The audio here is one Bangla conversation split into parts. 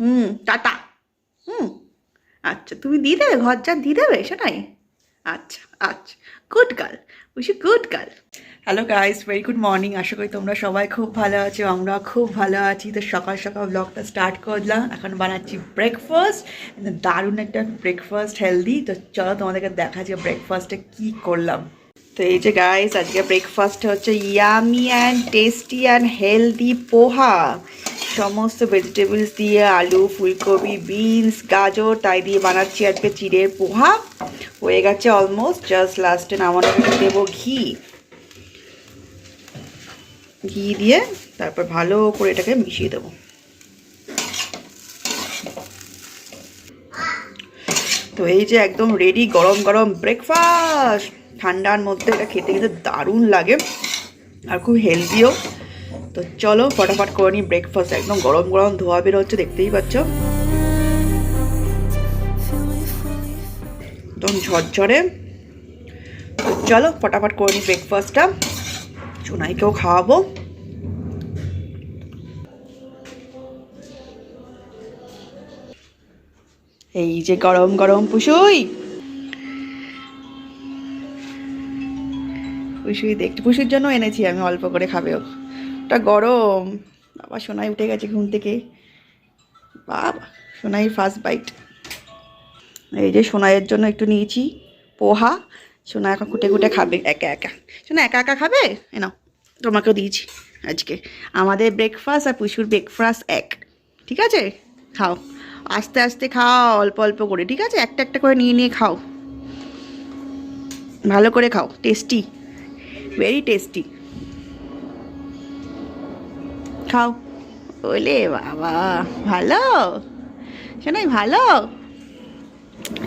হুম, টাটা। হুম আচ্ছা তুমি দিয়ে দেবে, ঘর যা দিয়ে দেবে, সেটাই। আচ্ছা আচ্ছা good girl wish good girl hello guys very good morning আশা করি তোমরা সবাই খুব ভালো আছো আমরা খুব ভালো আছি। তো সকাল সকাল ব্লগটা স্টার্ট করলাম, এখন বানাচ্ছি ব্রেকফাস্ট দারুণ একটা ব্রেকফাস্ট হেলদি তো চলো তোমাদেরকে দেখা যে ব্রেকফাস্টে কী করলাম। তো এই যে গাইস আজকে ব্রেকফাস্ট হচ্ছে yummy and tasty and healthy poha. সমস্ত ভেজিটেবলস দিয়ে আলু, ফুলকপি বিনস গাজর, তাই দিয়ে বানাচ্ছি আজকে চিড়ের পোহা। হয়ে গেছে অলমোস্ট জাস্ট লাস্টে নামানোর আগে দেবো ঘি। ঘি দিয়ে তারপর ভালো করে এটাকে মিশিয়ে দেবো। তো এই যে একদম রেডি গরম গরম ব্রেকফাস্ট ঠান্ডার মধ্যে এটা খেতে খেতে দারুণ লাগে আর খুব হেলদিও তো চলো ফটাফট করে নিই ব্রেকফাস্ট একদম গরম গরম ধোয়া বের হচ্ছে দেখতেই পাচ্ছ। একদম ঝরঝরে। তো চলো ফটাফট করে নিই ব্রেকফাস্টটা সোনাইকেও খাওয়াবো। এই যে গরম গরম পুষুই। পুষুই দেখতে পুষির জন্য এনেছি, আমি অল্প করে খাবেও ওটা গরম। বাবা, সোনাই উঠে গেছে ঘুম থেকে। বাবা সোনাই ফার্স্ট বাইট এই যে সোনাইয়ের জন্য একটু নিয়েছি পোহা। সোনা এখন কুটে কুটে খাবে, একা একা। সোনা একা একা খাবে? এ নাও, তোমাকেও দিয়েছি আজকে। আমাদের ব্রেকফাস্ট আর পুষুর ব্রেকফাস্ট এক। ঠিক আছে? খাও। আস্তে আস্তে খাও, অল্প অল্প করে, ঠিক আছে? একটা একটা করে নিয়ে নিয়ে খাও। ভালো করে খাও টেস্টি ভেরি টেস্টি খাও। ওলে বাবা, ভালো? শোনাই, ভালো?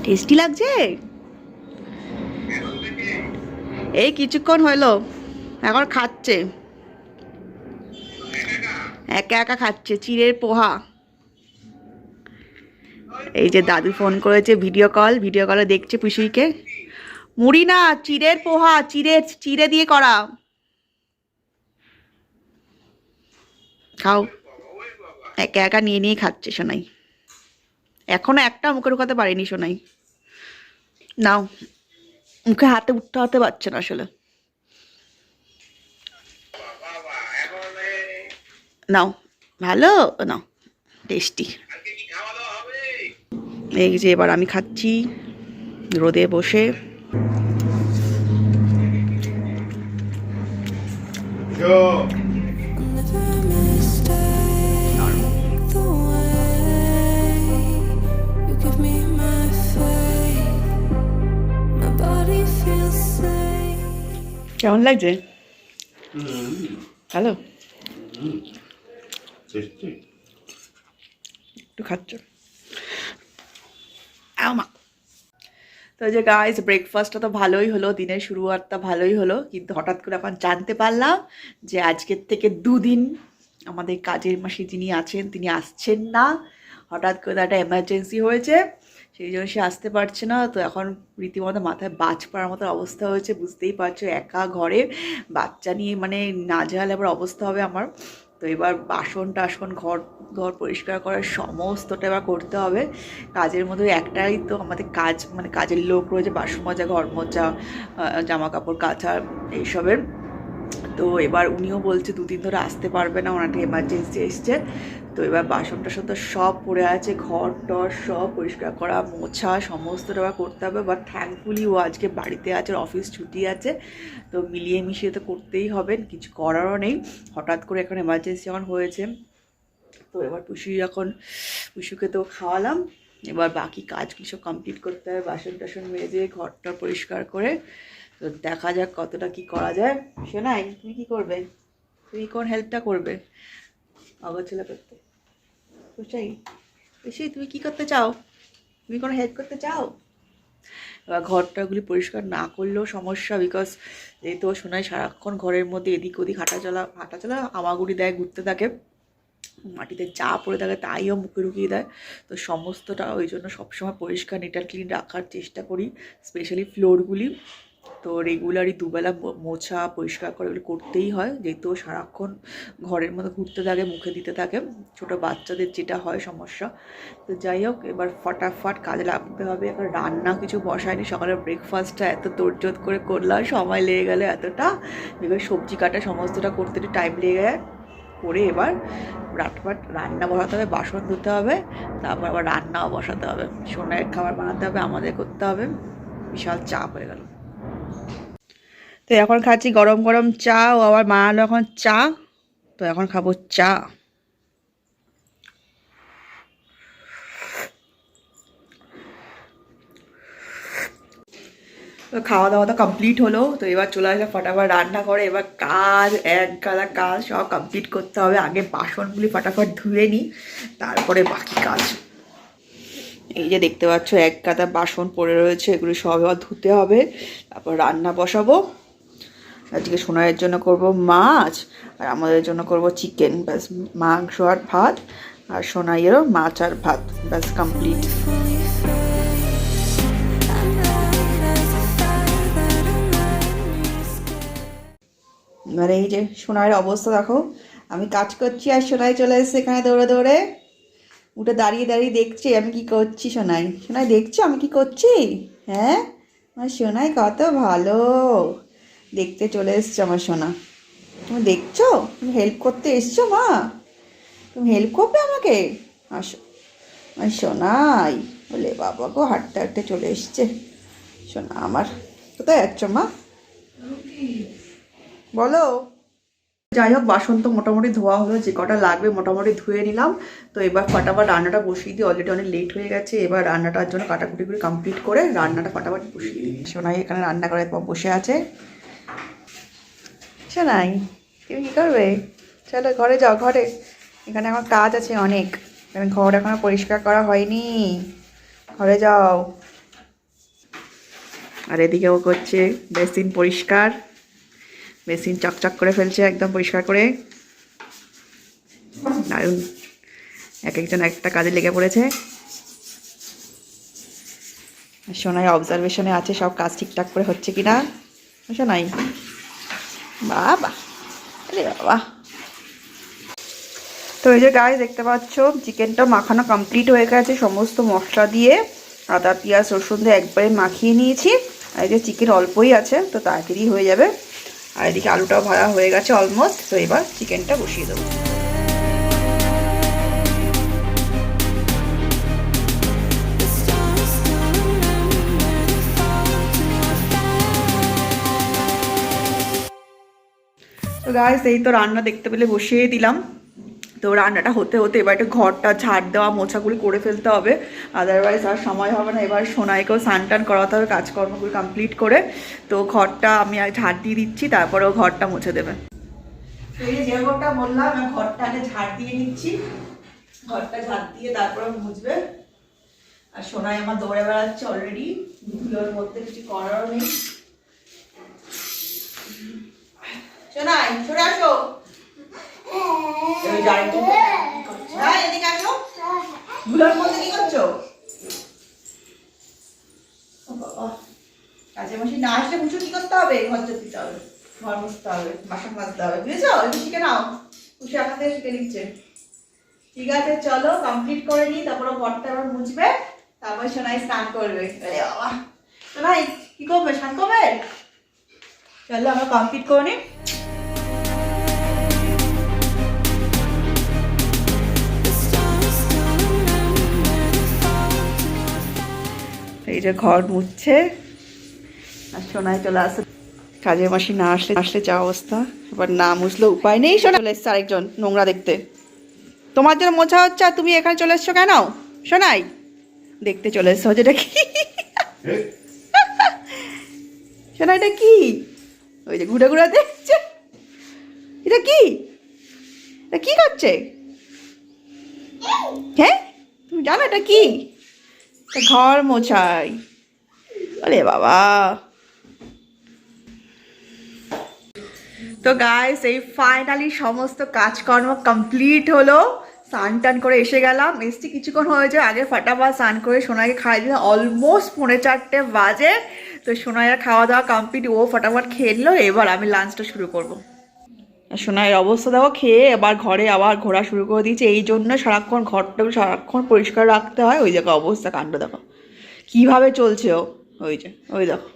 টেস্টি লাগছে? এই কিছুক্ষণ হলো, এখন খাচ্ছে। একা একা খাচ্ছে, চিড়ের পোহা। এই যে দাদু ফোন করেছে ভিডিও কল ভিডিও কলে দেখছে পুষিকে মুড়ি না, চিড়ের পোহা, চিড়ের, চিড়ে দিয়ে করা। খাও। একা একা নিয়ে নিয়ে খাচ্ছে সোনাই। এখনও একটা মুখে ঢুকাতে পারিনি সোনাই। নাও, মুখে হাতে উঠতে হাতে পারছে না আসলে। নাও, ভালো? নাও, টেস্টি। এই যে এবার আমি খাচ্ছি, রোদে বসে। Never mistake the way you give me my faith. My body feels safe. কেমন লাগছে হ্যালো টেস্টি একটু খাচ্ছ আও মা তো যে গাইস ব্রেকফাস্টটা তো ভালোই হলো, দিনের শুরু শুরুয়াতটা ভালোই হলো, কিন্তু হঠাৎ করে এখন জানতে পারলাম যে আজকের থেকে দুদিন আমাদের কাজের মাসি যিনি আছেন, তিনি আসছেন না। হঠাৎ করে একটা এমার্জেন্সি হয়েছে, সেই জন্য সে আসতে পারছে না। তো এখন রীতিমতো মাথায় বাজ পড়ার মতো অবস্থা হয়েছে, বুঝতেই পারছ, একা ঘরে বাচ্চা নিয়ে মানে নাজেহাল এবার অবস্থা হবে আমার। তো এবার বাসন টাসন, ঘর ঘর পরিষ্কার করার সমস্তটা এবার করতে হবে। কাজের মধ্যে একটাই তো আমাদের কাজ মানে কাজের লোক রয়েছে, বাসন মজা, ঘর মোজা জামা কাপড় কাচা এইসবের। তো এবার উনিও বলছে, দুদিন ধরে আসতে পারবে না, ওনার একটা এমার্জেন্সি এসছে। তো এবার বাসন টাসন তো সব পড়ে আছে, ঘর টর সব পরিষ্কার করা, মোছা সমস্তটা এবার করতে হবে। বাট থ্যাঙ্কফুলি ও আজকে বাড়িতে আছে অফিস ছুটি আছে, তো মিলিয়ে মিশিয়ে তো করতেই হবে, কিছু করারও নেই। হঠাৎ করে এখন এমার্জেন্সি যখন হয়েছে। তো এবার পুষি এখন পুষুকে তো খাওয়ালাম। এবার বাকি কাজগুলো সব কমপ্লিট করতে হবে, বাসন টাসন মেজে ঘরটা পরিষ্কার করে। তো দেখা যাক কতটা কি করা যায়। শোনাই তুমি কি করবে? তুমি কোন হেল্পটা করবে? অগোছলা করতে। বুঝাই বেশি তুমি কি করতে চাও? তুমি কোনো হেল্প করতে চাও? এবার ঘরটাগুলি পরিষ্কার না করলেও সমস্যা বিকজ যেহেতু ও শোনায় সারাক্ষণ ঘরের মধ্যে এদিক ওদিক হাঁটাচলা হাঁটাচলা আমাগুড়ি দেয়, ঘুরতে থাকে, মাটিতে যা পড়ে থাকে তাইও মুখে ঢুকিয়ে দেয়। তো সমস্তটা ওই জন্য সবসময় পরিষ্কার নিট অ্যান্ড ক্লিন রাখার চেষ্টা করি স্পেশালি ফ্লোরগুলি তো রেগুলারই দুবেলা মোছা, পরিষ্কার করে এগুলো করতেই হয়। যেহেতু সারাক্ষণ ঘরের মধ্যে ঘুরতে থাকে, মুখে দিতে থাকে, ছোট বাচ্চাদের যেটা হয় সমস্যা। তো যাই হোক, এবার ফটাফট কাজে লাগতে হবে। এখন রান্না কিছু বসায়নি। সকালে ব্রেকফাস্টটা এত তোড়জোড় করে করলাম, সময় লেগে গেলে এতটা। এবার সবজি কাটা সমস্তটা করতে একটু টাইম লেগে যায়। করে এবার রাটপাট রান্না বসাতে হবে, বাসন ধুতে হবে। তারপর আবার রান্নাও বসাতে হবে। সোনার খাবার বানাতে হবে, আমাদের করতে হবে। বিশাল চাপ হয়ে গেল। তো এখন খাচ্ছি গরম গরম চা ও আবার মা আলো এখন চা। তো এখন খাব চা। তো খাওয়া দাওয়া তো কমপ্লিট হলো, তো এবার চলে আসলে ফটাফট রান্না করে। এবার কাজ, এক গাদা কাজ সব কমপ্লিট করতে হবে। আগে বাসনগুলি ফটাফট ধুয়ে নিই, তারপরে বাকি কাজ। এই যে দেখতে পাচ্ছ, এক গাদা বাসন পড়ে রয়েছে, এগুলো সব এবার ধুতে হবে। তারপর রান্না বসাবো। আজকে সোনাইয়ের জন্য করব মাছ, আর আমাদের জন্য করব চিকেন ব্যাস, মাংস আর ভাত, আর সোনাইয়েরও মাছ আর ভাত, ব্যাস কমপ্লিট. মানে এই যে সোনাইয়ের অবস্থা, দেখো, আমি কাজ করছি আর সোনাই চলে এসেছে এখানে দৌড়ে দৌড়ে। উঠে দাঁড়িয়ে দাঁড়িয়ে দেখছে, আমি কি করছি সোনাই? সোনাই, দেখছ আমি কি করছি? হ্যাঁ? আমার সোনাই কত ভালো। দেখতে চলে এসছো আমার সোনা। তুমি দেখছ? তুমি হেল্প করতে এসছো, মা? তুমি হেল্প করবে আমাকে? আসো। আমার সোনাই, বলে বাবা গো, হাঁটতে হাঁটতে চলে এসছে। সোনা, আমার কোথায় যাচ্ছ, মা? বলো। যাই হোক বাসন তো মোটামুটি ধোয়া হলো, যে কটা লাগবে মোটামুটি ধুয়ে নিলাম। তো এবার ফটাফট রান্নাটা বসিয়ে দিই অলরেডি অনেক লেট হয়ে গেছে, এবার রান্নাটার জন্য কাটাকুটি করে কমপ্লিট করে রান্নাটা ফটাফট বসিয়ে দিই। সোনাই এখানে রান্না করে বসে আছে। সোনাই, তুমি কী করবে? চলো ঘরে যাও, ঘরে। এখানে আমার কাজ আছে অনেক। আমি ঘর এখনও পরিষ্কার করা হয়নি। ঘরে যাও। আর এদিকেও করছে, বেসিন পরিষ্কার। মেশিন চকচক করে ফেলছে, একদম পরিষ্কার করে। দারুণ। এক একজন একটা কাজে লেগে পড়েছে। সোনাই অবজারভেশনে আছে, সব কাজ ঠিকঠাক করে হচ্ছে কি না সোনাই। বাবা। আরে বাবা। তো এই যে গায়ে দেখতে পাচ্ছ চিকেনটা মাখানো কমপ্লিট হয়ে গেছে, সমস্ত মশলা দিয়ে। আদা, পেঁয়াজ, রসুন দিয়ে একবারে মাখিয়ে নিয়েছি। আর এই যে চিকেন অল্পই আছে, তো তাড়াতাড়ি হয়ে যাবে। আর এদিকে আলুটাও ভাজা হয়ে গেছে অলমোস্ট তো এবার চিকেনটা বসিয়ে দেবো। তো গাইস এই তো রান্না দেখতে পেলে বসিয়ে দিলাম। তো রান্নাটা হতে হতে এবার একটু ঘরটা ঝাড় দেওয়া, মোছাগুলি করে ফেলতে হবে। আদারওয়াইজ আর সময় হবে না। এবার সোনাইকেও স্নান টান করাতে হবে, কাজকর্মগুলি কমপ্লিট করে। তো ঘরটা আমি আর ঝাড় দিয়ে দিচ্ছি তারপরেও ঘরটা মুছে দেবে। যে যেরকমটা বললাম আমি ঘরটা আগে ঝাড় দিয়ে নিচ্ছি। ঘরটা ঝাড় দিয়ে তারপরে মুছবে। আর সোনাই আমার দৌড়ে বেড়াচ্ছে অলরেডি দুপুরের মধ্যে কিছু করারও নেই। সোনাই, সরে আসো। হ্যাঁ, বাসন মাজতে হবে। বুঝেছ? শিখে নাও। খুশি থেকে শিখে নিচ্ছে। ঠিক আছে চলো কমপ্লিট করে নিই তারপরে ঘরটা আবার মুছবে তারপর সোনাই স্নান করবে। আরে বাবা। সোনাই কি করবে? স্নান করবে? চলো আমরা কমপ্লিট করে নিই। এই যে ঘর মুছছে। আর সোনায় চলে আসে। কাজের মাসি না আসলে আসলে যা অবস্থা। এবার না মুছলে উপায় নেই সোনা চলে এসছে আরেকজন নোংরা দেখতে। তোমার জন্য মোছা হচ্ছে আর তুমি এখানে চলে এসছো কেন? সোনাই, দেখতে চলে এসছো যেটা কি? সোনা এটা কি? ওই যে ঘুরে ঘুরে দেখছে। এটা কি? এটা কি করছে? হ্যাঁ? তুমি জানো এটা কি? ঘর মোছাই আরে বাবা তো গাইস এই ফাইনালি সমস্ত কাজকর্ম কমপ্লিট হলো। স্নান টান করে এসে গেলাম। এসছি কিছুক্ষণ হয়েছে আগে ফাটাফাট স্নান করে সোনাইকে খাইয়ে দিলাম। অলমোস্ট পৌনে চারটে বাজে। তো সোনাইয়ের খাওয়া দাওয়া কমপ্লিট ও ফাটাফাট খেয়ে নিলো এবার আমি লাঞ্চটা শুরু করব। সোনাইয়ের অবস্থা দেখো, খেয়ে আবার ঘরে আবার ঘোরা শুরু করে দিয়েছে। এই জন্য সারাক্ষণ ঘরটা সারাক্ষণ পরিষ্কার রাখতে হয়। ওই দেখো অবস্থা, কাণ্ড দেখো। কীভাবে চলছে ও? ওই যে, ওই দেখো।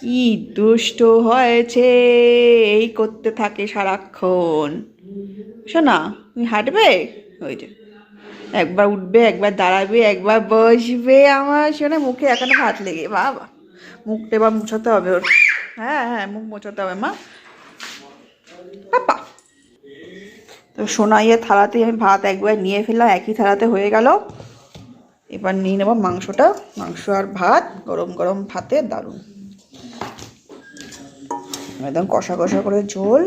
কি দুষ্ট হয়েছে, এই করতে থাকে সারাক্ষণ। শোনা তুমি হাঁটবে? ওই যে। একবার উঠবে, একবার দাঁড়াবে, একবার বসবে আমার শোনা মুখে এখনও হাত লেগে বাবা, মুখটা এবার মুছাতে হবে ওর। হ্যাঁ হ্যাঁ মুখ মোছাতে হবে মা। পাপা তো সোনাইয়ের থালাতে আমি ভাত একবার নিয়ে ফেললাম, একই থালাতে হয়ে গেল। এবার নিয়ে নেব মাংসটা। মাংস আর ভাত, গরম গরম ভাতে দারুণ। একদম কষা কষা করে ঝোল।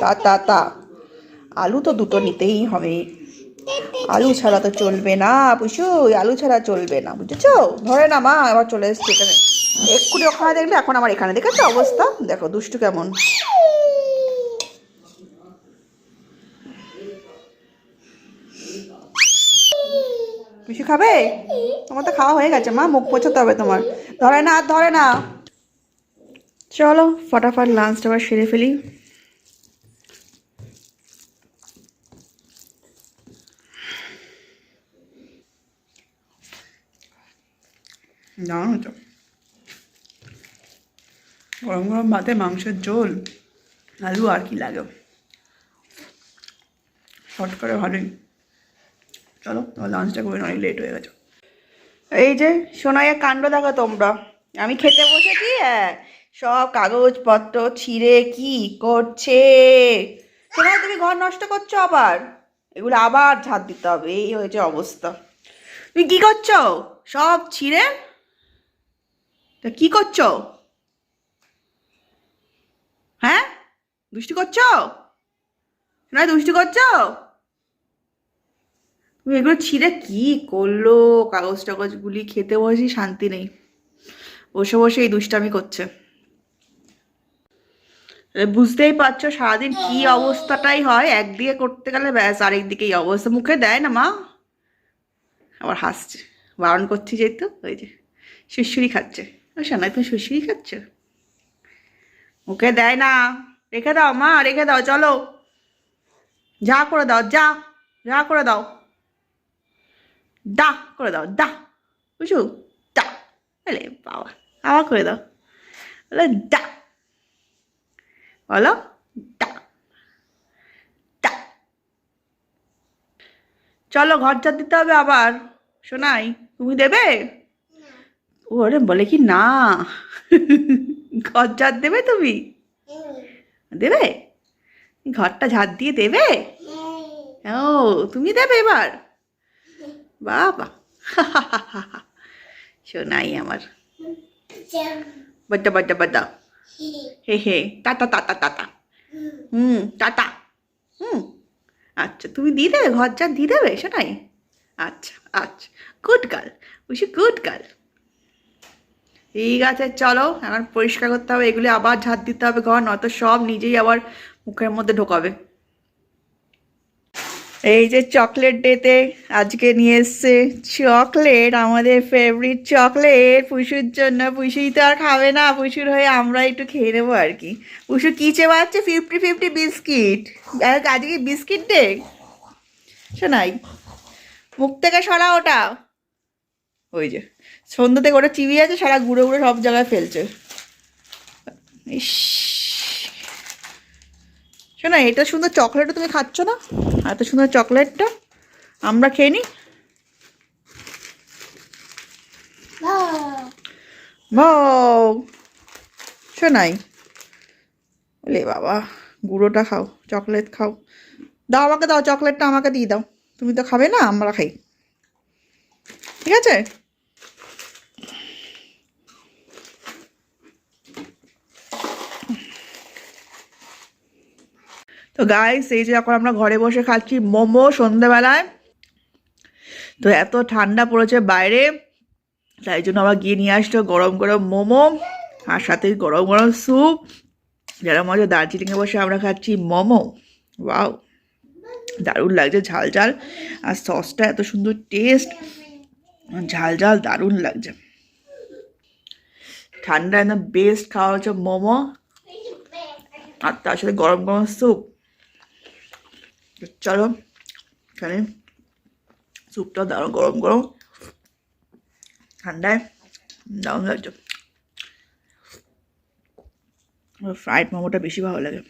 তা তা তা। আলু তো দুটো নিতেই হবে। আলু ছাড়া তো চলবে না বুঝছ? আলু ছাড়া চলবে না, বুঝেছ? ধরে না মা, আবার চলে এসছে এখানে। এক্ষুনি ওখানে দেখলে এখন আমার এখানে দেখেছ অবস্থা? দেখো, দুষ্টু কেমন। কিছু খাবে? তোমার তো খাওয়া হয়ে গেছে, মা, মুখ পোছাতে হবে তোমার। ধরে না আর ধরে না। চলো, ফটাফট লাঞ্চটা আবার সেরে ফেলি। হতো গরম গরম ভাতে মাংসের ঝোল, আলু আর কি লাগে। শর্ট করে ভালোই। চলো তোমার লাঞ্চটা করে অনেক লেট হয়ে গেছে। এই যে, সোনাইয়ের কাণ্ড দেখো তোমরা। আমি খেতে বসেছি হ্যাঁ। সব কাগজপত্র ছিঁড়ে কি করছে? সোনাই, তুমি ঘর নষ্ট করছ আবার? এগুলো আবার ঝাড় দিতে হবে, এই হয়েছে অবস্থা। তুমি কি করছ? সব ছিঁড়ে? তা কি করছ? হ্যাঁ? দুষ্টি করছ? সোনাই, দুষ্টি করছ? তুমি এগুলো ছিঁড়ে কি করল? কাগজ টাগজগুলি খেতে বসে শান্তি নেই। বসে বসে এই দুষ্টামি করছে। বুঝতেই পারছ, সারাদিন কি অবস্থাটাই হয়। একদিকে করতে গেলে ব্যাস, আরেক দিকে এই অবস্থা। মুখে দেয় না মা। আবার হাসছে। বারণ করছি যেহেতু ওই যে শুশুরি খাচ্ছে। ও শোনাই তুমি শুশুরি খাচ্ছ? মুখে দেয় না। রেখে দাও মা, রেখে দাও, চলো। যা করে দাও, যা যা করে দাও। দা করে দাও দা বুঝু দা বলে বাবা আবার করে দাও। বলে দা বলো দা দা চলো ঘর চার দিতে হবে আবার শোনাই তুমি দেবে? ওরে বলে কি না ঘর ঝাড় দেবে তুমি? দেবে? ঘরটা ঝাড় দিয়ে দেবে? ও তুমি দেবে এবার? বাবা। শোনাই আমার। বাড্ডা বাড্ডা বাড্ডা। হে হে। টাটা টাটা টাটা। হুম টাটা। হুম। আচ্ছা তুমি দিয়ে দেবে, ঘর যা দিয়ে দেবে, শোনাই? আচ্ছা আচ্ছা। Good girl, wish good girl. ঠিক আছে, চলো এখন পরিষ্কার করতে হবে, এগুলি আবার ঝাড় দিতে হবে ঘর, নয়তো সব নিজেই আবার মুখের মধ্যে ঢোকাবে। এই যে চকলেট ডেতে আজকে নিয়ে এসছে চকলেট আমাদের ফেভারিট চকলেট পুষুর জন্য পুষুই তো আর খাবে না, পুষুর হয়ে আমরা একটু খেয়ে নেব আর কি। পুষু কী চেবাচ্ছে? ফিফটি ফিফটি বিস্কিট আজকে বিস্কিট ডে শোনাই। মুখ থেকে সরা ওটা। ওই যে সন্ধ্যা থেকে ওটা চিবিয়ে আছে, সারা গুঁড়ো গুঁড়ো সব জায়গায় ফেলছে। ইস। শোনো এটা সুন্দর চকলেটও তুমি খাচ্ছ না? এত সুন্দর চকলেটটা আমরা খেয়ে নিই শোনাই। বলে বাবা, গুঁড়োটা খাও চকলেট খাও। দাও আমাকে, দাও চকলেটটা আমাকে দিয়ে দাও। তুমি তো খাবে না, আমরা খাই। ঠিক আছে? তো গাইস এই যে এখন আমরা ঘরে বসে খাচ্ছি মোমো সন্ধেবেলায়। তো এত ঠান্ডা পড়েছে বাইরে, তাই জন্য আমরা গিয়ে নিয়ে আসলো গরম গরম মোমো আর সাথে গরম গরম স্যুপ। যারা মজা দার্জিলিংয়ে বসে আমরা খাচ্ছি মোমো। ওয়াও দারুণ লাগছে ঝাল ঝাল। আর সসটা এত সুন্দর টেস্ট ঝাল ঝাল দারুণ লাগছে। ঠান্ডা একদম বেস্ট খাওয়া হচ্ছে মোমো। আর তার সাথে গরম গরম স্যুপ। চলো এখানে স্যুপটা দারুণ গরম গরম। ঠান্ডায় দারুণ লাগছে। ফ্রাইড মোমোটা বেশি ভালো লাগে।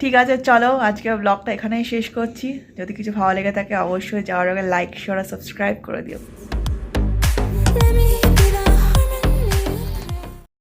ঠিক আছে, চলো আজকে ব্লগটা এখানেই শেষ করছি। যদি কিছু ভালো লেগে থাকে, অবশ্যই যাওয়ার আগে লাইক শেয়ার আর সাবস্ক্রাইব করে দিও।